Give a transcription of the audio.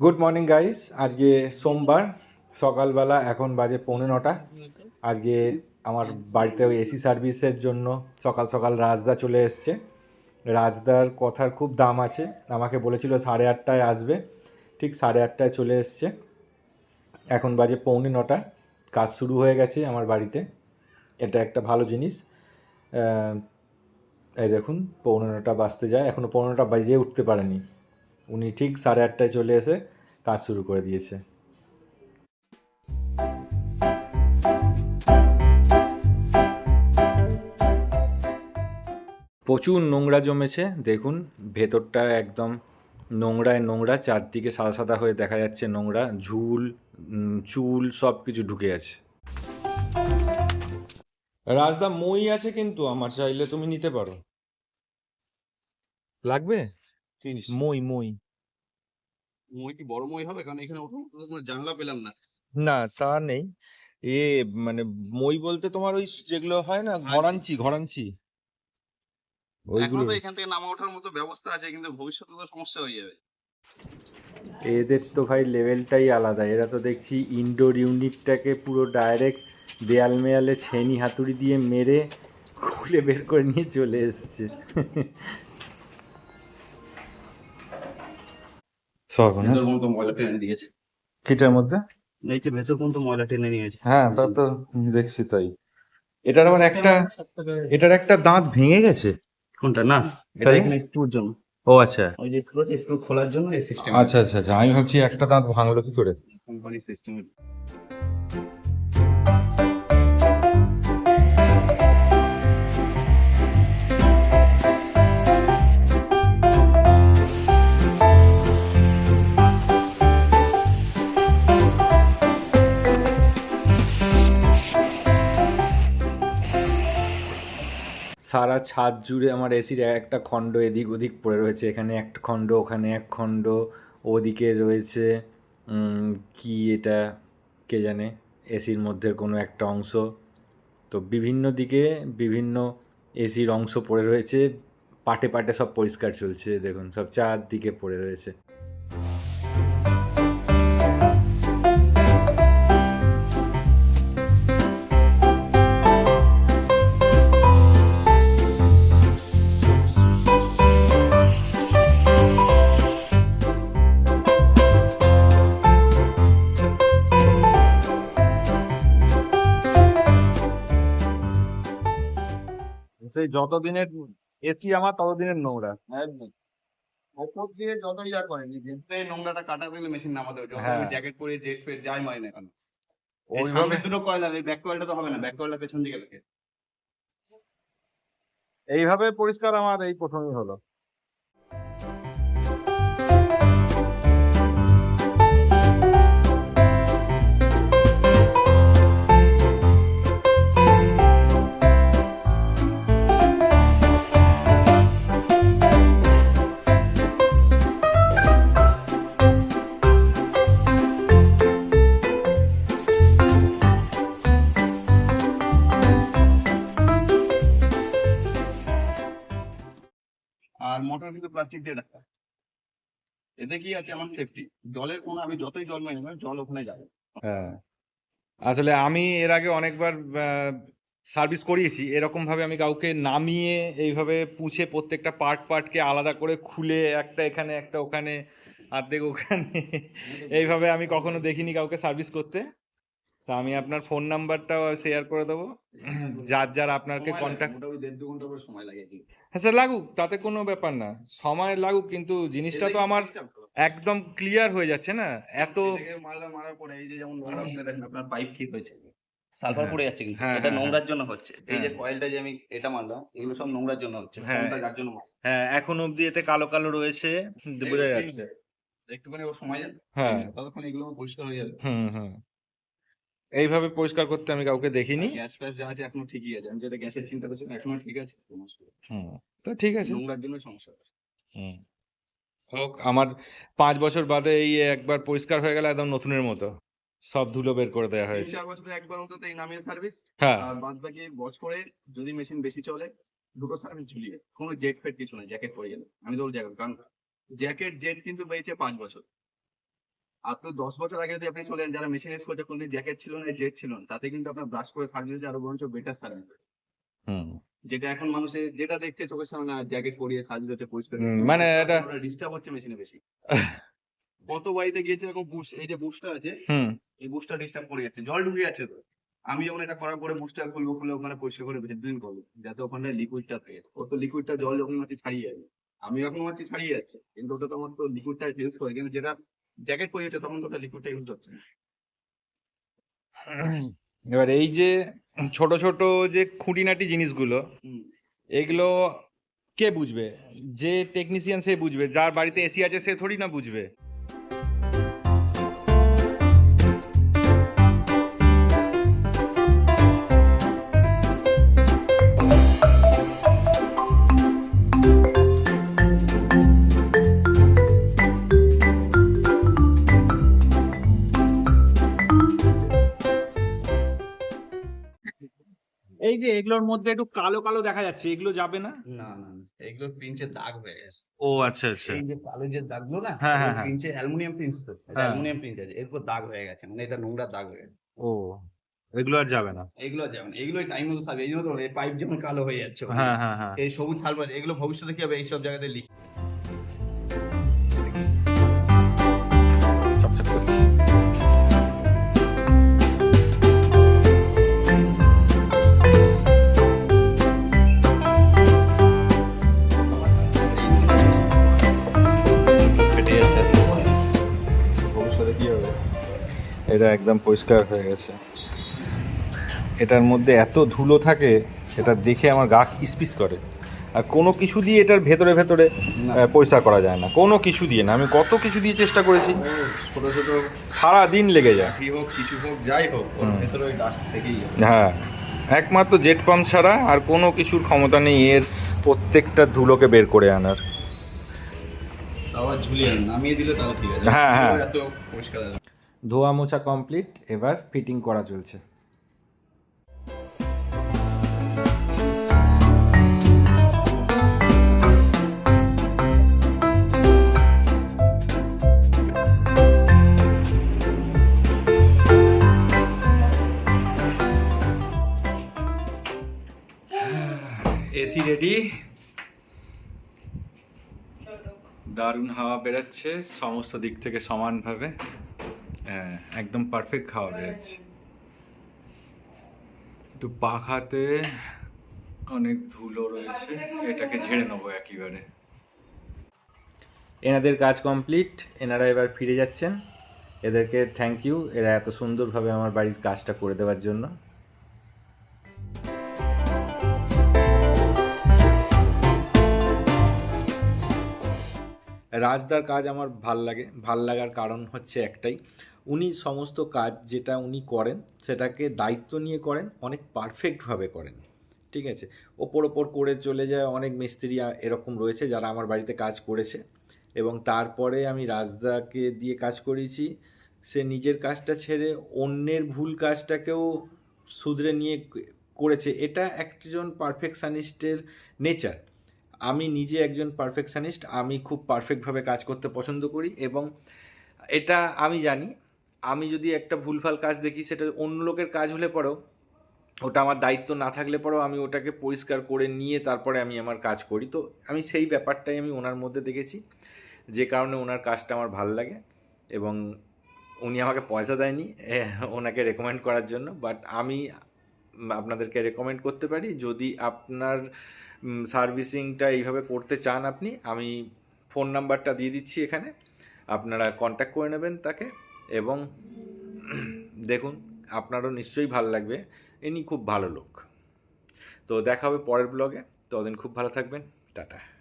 Good morning guys আজকে সোমবার, সকালবেলা এখন বাজে পৌনে নটা। আজকে আমার বাড়িতে ওই এসি সার্ভিসের জন্য সকাল সকাল রাজদা চলে এসছে। রাজদার কথার খুব দাম আছে। আমাকে বলেছিল সাড়ে আটটায় আসবে। ঠিক সাড়ে আটটায় চলে এসছে। এখন বাজে পৌনে নটা। কাজ শুরু হয়ে গেছে আমার বাড়িতে। এটা একটা ভালো জিনিস। এই দেখুন, পৌনে নটা বাজতে যায়। এখনও পৌনে নটা বাজে, উঠতে পারেনি। উনি ঠিক সাড়ে আটটায় চলে এসে কাজ শুরু করে দিয়েছে। প্রচুর নোংরা জমেছে দেখুন ভেতরটা একদম নোংরায় নোংরা চারদিকে সাদা সাদা হয়ে দেখা যাচ্ছে নোংরা ঝুল চুল সব কিছু ঢুকে আছে। রাজদা মই আছে কিন্তু আমার চাইলে তুমি নিতে পারো। লাগবে? মই মই। মই কি বড় মই হবে? কারণ এখানে কোনো জানলা পেলাম না। না তা নেই। এ মানে মই বলতে তোমার ওই যেগুলো হয় না ঘরাঞ্চি ঘরাঞ্চি। এখনও ওইগুলো। তো এখান থেকে নামা ওঠার মতো ব্যবস্থা আছে কিন্তু ভবিষ্যতে তো সমস্যা হয়ে যাবে। এদের তো ভাই লেভেলটাই আলাদা। এরা তো দেখছি ইনডোর ইউনিটটাকে পুরো ডাইরেক্ট দেয়াল মেয়ালে ছেনি হাতুড়ি দিয়ে মেরে খুলে বের করে নিয়ে চলে এসছে। সর্বনাশ ভেতর পর্যন্ত ময়লা টেনে দিয়েছে। কিটার মধ্যে? এই যে ভেতর পর্যন্ত ময়লা টেনে নিয়েছে। হ্যাঁ তা তো দেখছি তাই। এটার আবার একটা এটার একটা দাঁত ভেঙে গেছে? কোনটা? না এটা তাই? এখানে স্ক্রুর জন্য। ও আচ্ছা। ওই যে স্ক্রু আছে স্ক্রু খোলার জন্য এই সিস্টেম আচ্ছা আচ্ছা আচ্ছা। আমি ভাবছি একটা দাঁত ভাঙলো কি করে? কোম্পানি সিস্টেম সারা ছাদ জুড়ে আমার এসির একটা খণ্ড এদিক ওদিক পড়ে রয়েছে। এখানে একটা খণ্ড, ওখানে এক খণ্ড, ওদিকে রয়েছে কি এটা কে জানে, এসির মধ্যে কোনো একটা অংশ। তো বিভিন্ন দিকে বিভিন্ন এসির অংশ পড়ে রয়েছে, পাটে পাটে সব পরিষ্কার চলছে, দেখুন, সব চারদিকে পড়ে রয়েছে। যতদিনের এসি আমার ততদিনের নোংরা। একদম। ওপর দিয়ে নোংরাটা কাটা দিলে মেশিন নামাতে হবে। যত। জ্যাকেট পরে জেট ফেট যাই মারি না কেন। দুটো কয়লা ব্যাক কয়েলটা তো হবে না। ব্যাক কয়েলটা পেছন দিকে থাকে এইভাবে পরিষ্কার আমার এই প্রথমই হলো। প্লাস্টিক দিয়ে রাখা। এতে কি আছে? আমার সেফটি জলের কোনো আমি যতই জল মারি না জল ওখানে যাবে। হ্যাঁ। আসলে আমি এর আগে অনেকবার সার্ভিস করিয়েছি। এরকম ভাবে আমি কাউকে নামিয়ে এইভাবে পুছে প্রত্যেকটা পার্ট পার্টকে আলাদা করে খুলে একটা এখানে একটা ওখানে অর্ধেক ওখানে এইভাবে আমি কখনো দেখিনি কাউকে সার্ভিস করতে। তা আমি আপনার ফোন নাম্বারটাও শেয়ার করে দেবো। যার যার আপনাকে কন্ট্যাক্ট সময় লাগে হ্যাঁ স্যার লাগুক তাতে কোনো ব্যাপার না। সময় লাগুক কিন্তু জিনিসটা তো আমার একদম ক্লিয়ার হয়ে যাচ্ছে না। এত মারার পরে এই যে যেমন দেখেন আপনার পাইপ ঠিক হয়েছে। সালফার হ্যাঁ। পড়ে যাচ্ছে কিন্তু হ্যাঁ, এটা হ্যাঁ, নোংরার জন্য হচ্ছে। এই যে। কয়েলটা যে আমি এটা মারলাম এগুলো সব নোংরার জন্য হচ্ছে। হ্যাঁ। যার জন্য হ্যাঁ এখন অবধি এতে কালো কালো রয়েছে বোঝা যাচ্ছে। একটুখানি সময় যাবে হ্যাঁ। ততক্ষণ এগুলো পরিষ্কার হয়ে যাবে। হুম হুম। এইভাবে পরিষ্কার করতে আমি কাউকে দেখিনি। গ্যাস ফ্যাস যা আছে এখনও ঠিকই আছে। আমি যেটা গ্যাসের চিন্তা করছি এখনও ঠিক আছে। হুম তো ঠিক আছে। নোংরার জন্য সমস্যা হচ্ছে। হুম। হোক আমার পাঁচ বছর বাদে এই একবার পরিষ্কার হয়ে গেলে একদম নতুনের মতো। সব ধুলো বের করে দেওয়া হয়েছে। চার বছরে একবার অন্তত এই নামিয়ে সার্ভিস হ্যাঁ। আর বাদ বাকি বছরে যদি মেশিন বেশি চলে দুটো সার্ভিস ঝুলিয়ে। কোনো জেট ফেট কিছু না জ্যাকেট পরে গেলে। আমি তো জ্যাকেট কারণ জ্যাকেট জেট কিন্তু পেয়েছে পাঁচ বছর। তো দশ বছর আগে যদি আপনি চলে যারা মেশিন ইউজ করছে কোনদিন জ্যাকেট ছিল না জেট ছিল না তাতে কিন্তু আপনার ব্রাশ করে সার্ভিস হচ্ছে আরও বরঞ্চ বেটার হুম। যেটা এখন মানুষের যেটা দেখছে চোখের সামনে জ্যাকেট পরিয়ে সার্ভিস হচ্ছে পরিষ্কার মানে এটা- ডিস্টার্ব হচ্ছে মেশিনে বেশি। কত বাড়িতে গিয়েছে এরকম বুশ এই যে বুশটা আছে এই বুশটা ডিস্টার্ব করে যাচ্ছে জল ঢুকে যাচ্ছে তো। আমি যখন এটা করার পরে বুশটা খুলবো খুলে ওখানে পরিষ্কার করে বেঁচে দিন করব যাতে ওখানে লিকুইডটা থাকে। ও তো লিকুইডটা জল যখন হচ্ছে ছাড়িয়ে যাবে। আমি যখন হচ্ছে ছাড়িয়ে যাচ্ছে কিন্তু ওটা তো আমার তো লিকুইডটা ইউজ করে কিন্তু যেটা জ্যাকেট পরে যাচ্ছে তখন তো ওটা লিকুইডটা ইউজ হচ্ছে না। এবার এই যে ছোট ছোট যে খুঁটিনাটি জিনিসগুলো। এগুলো কে বুঝবে যে টেকনিশিয়ান সে বুঝবে যার বাড়িতে এসি আছে সে থোড়ি না বুঝবে এগুলোর মধ্যে একটু কালো কালো দেখা যাচ্ছে এগুলো যাবে না? না না এগুলো পিঞ্চের দাগ হয়ে গেছে। ও আচ্ছা আচ্ছা। এই যে কালো যে দাগগুলো না হ্যাঁ, হ্যাঁ। পিঞ্চে অ্যালুমিনিয়াম পিঞ্চ তো। অ্যালুমিনিয়াম পিঞ্চ আছে এরপর দাগ হয়ে গেছে মানে এটা নোংরা দাগ হয়ে গেছে। ও এগুলো আর যাবে না। এগুলো যাবে না এগুলোই টাইম মতো সার্ভিস এই জন্য তো এই পাইপ যেমন কালো হয়ে যাচ্ছে। হ্যাঁ হ্যাঁ হ্যাঁ। এই সবুজ সালফার এগুলো ভবিষ্যতে কি হবে এইসব জায়গাতে লিক এটা একদম পরিষ্কার হয়ে গেছে। এটার মধ্যে এত ধুলো থাকে এটা দেখে আমার গা কিসপিস করে। আর কোনো কিছু দিয়ে এটার ভেতরে ভেতরে পরিষ্কার করা যায় না। কোনো কিছু দিয়ে না। আমি কত কিছু দিয়ে চেষ্টা করেছি। ও, ছোট ছোট সারা দিন লেগে যায়। কি হোক কিছু হোক যাই হোক ভেতরে ওই ডাস্ট থেকেই হ্যাঁ। একমাত্র জেট পাম্প ছাড়া আর কোনো কিছুর ক্ষমতা নেই এর প্রত্যেকটা ধুলোকে বের করে আনার। আবার ঝুলিয়ে নামিয়ে দিলে তাহলে ঠিক আছে। হ্যাঁ, হ্যাঁ। এত পরিষ্কার ধোয়া মোছা কমপ্লিট এবার ফিটিং করা চলছে। এসি রেডি দারুণ হাওয়া বেরোচ্ছে, সমস্ত দিক থেকে সমানভাবে। হ্যাঁ একদম পারফেক্ট খাওয়া বেরোচ্ছে একটু পাখাতে অনেক ধুলো রয়েছে, এটাকে ঝেড়ে নেব একেবারে। এনাদের কাজ কমপ্লিট এনারা এবার ফিরে যাচ্ছেন। এদেরকে থ্যাংক ইউ এরা এত সুন্দরভাবে আমার বাড়ির কাজটা করে দেওয়ার জন্য। রাজদার কাজ আমার ভালো লাগে, ভালো লাগার কারণ হচ্ছে একটাই উনি সমস্ত কাজ যেটা উনি করেন, সেটাকে দায়িত্ব নিয়ে করেন, অনেক পারফেক্টভাবে করেন। ঠিক আছে? ওপর ওপর করে চলে যায়, অনেক মিস্ত্রি এরকম রয়েছে যারা আমার বাড়িতে কাজ করেছে। এবং তারপরে আমি রাজদাকে দিয়ে কাজ করিয়েছি। সে নিজের কাজটা ছেড়ে অন্যের ভুল কাজটাকেও শুধরে নিয়ে করেছে। এটা একজন পারফেকশানিস্টের নেচার আমি নিজে একজন পারফেকশানিস্ট আমি খুব পারফেক্টভাবে কাজ করতে পছন্দ করি এবং এটা আমি জানি আমি যদি একটা ভুলভাল কাজ দেখি, সেটা অন্য লোকের কাজ হলে পরেও ওটা আমার দায়িত্ব না থাকলে পরেও আমি ওটাকে পরিষ্কার করে নিয়ে তারপরে আমি আমার কাজ করি। তো আমি সেই ব্যাপারটাই আমি ওনার মধ্যে দেখেছি, যে কারণে ওনার কাজটা আমার ভালো লাগে এবং উনি আমাকে পয়সা দেয়নি ওনাকে রেকমেন্ড করার জন্য। বাট আমি আপনাদেরকে রেকমেন্ড করতে পারি, যদি আপনার সার্ভিসিংটা এইভাবে করতে চান আপনি, আমি ফোন নাম্বারটা দিয়ে দিচ্ছি এখানে। আপনারা কন্ট্যাক্ট করে নেবেন তাকে। এবং দেখুন, আপনারও নিশ্চয়ই ভালো লাগবে। ইনি খুব ভালো লোক। তো দেখা হবে পরের ব্লগে ততদিন খুব ভালো থাকবেন। টাটা।